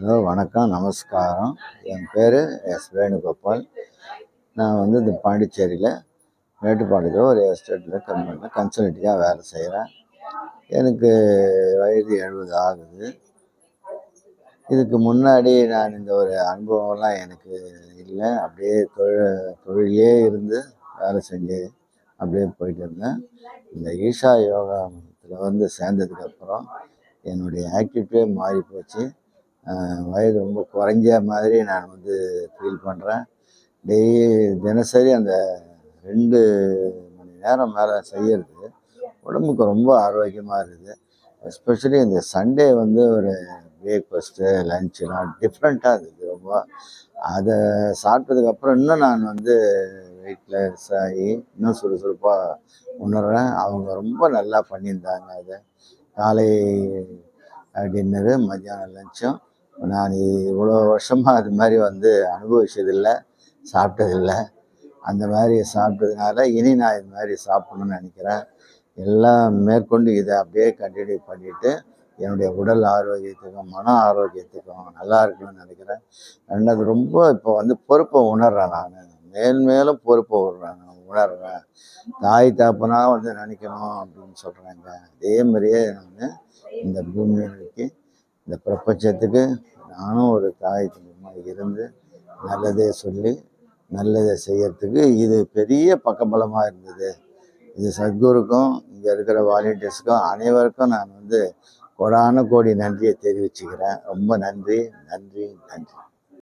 Hello வணக்கம் நமஸ்காரம். என் பேர் எஸ் வேணுகோபால். நான் வந்து இந்த பாண்டிச்சேரியில் மேட்டுப்பாளையத்தில் ஒரு எஸ்டேட்டில் கம்பெனியில் கன்சல்ட்டிங்காக வேலை செய்கிறேன் எனக்கு வயது எழுபது ஆகுது. இதுக்கு முன்னாடி நான் இந்த ஒரு அனுபவம்லாம் எனக்கு இல்லை. அப்படியே தொழில் தொழிலே இருந்து வேலை செஞ்சு அப்படியே போயிட்டு இருந்தேன். இந்த ஈஷா யோகாத்தில் வந்து சேர்ந்ததுக்கப்புறம் என்னுடைய ஆக்டிவிட்டியே மாறி போச்சு வயது ரொம்ப குறைஞ்ச மாதிரி நான் வந்து ஃபீல் பண்ணுறேன் டெய்லி தினசரி அந்த ரெண்டு மணி நேரம் மேலே செய்யறது உடம்புக்கு ரொம்ப ஆரோக்கியமாக இருக்குது. எஸ்பெஷலி இந்த சண்டே வந்து ஒரு பிரேக்ஃபாஸ்ட்டு லன்ச்செலாம் டிஃப்ரெண்ட்டாக இருக்குது ரொம்ப. அதை சாப்பிட்டதுக்கப்புறம் இன்னும் நான் வந்து வெயிட்லெஸ் ஆகி இன்னும் சுறுசுறுப்பாக உணர்றேன். அவங்க ரொம்ப நல்லா பண்ணியிருந்தாங்க அதை. காலை டின்னரு மத்தியானம் லஞ்சும் நான் இவ்வளோ வருஷமாக அது மாதிரி வந்து அனுபவிச்சதில்லை சாப்பிட்டதில்லை. அந்த மாதிரி சாப்பிட்டதுனால இனி நான் இது மாதிரி சாப்பிடணும்னு நினைக்கிறேன். எல்லாம் மேற்கொண்டு இதை அப்படியே கண்டினியூ பண்ணிவிட்டு என்னுடைய உடல் ஆரோக்கியத்துக்கும் மன ஆரோக்கியத்துக்கும் நல்லா இருக்கணும்னு நினைக்கிறேன். ரெண்டாவது ரொம்ப இப்போ வந்து பொறுப்பை உணர்றேன் நான். மேல் மேலும் பொறுப்பை உணர்றேன் உணர்றேன். தாய் தாப்பனா வந்து நினைக்கணும் அப்படின்னு சொல்கிறாங்க அதே மாதிரியே நான் இந்த பூமிக்கு இந்த பிரபஞ்சத்துக்கு நானும் ஒரு தாய் தந்தையமாக இருந்து நல்லதே சொல்லி நல்லதை செய்யறதுக்கு இது பெரிய பக்கபலமாக இருந்தது. இது சத்குருக்கும் இங்கே இருக்கிற வாலண்டியர்ஸுக்கும் அனைவருக்கும் நான் வந்து கோடான கோடி நன்றியை தெரிவிச்சுக்கிறேன். ரொம்ப நன்றி நன்றி நன்றி.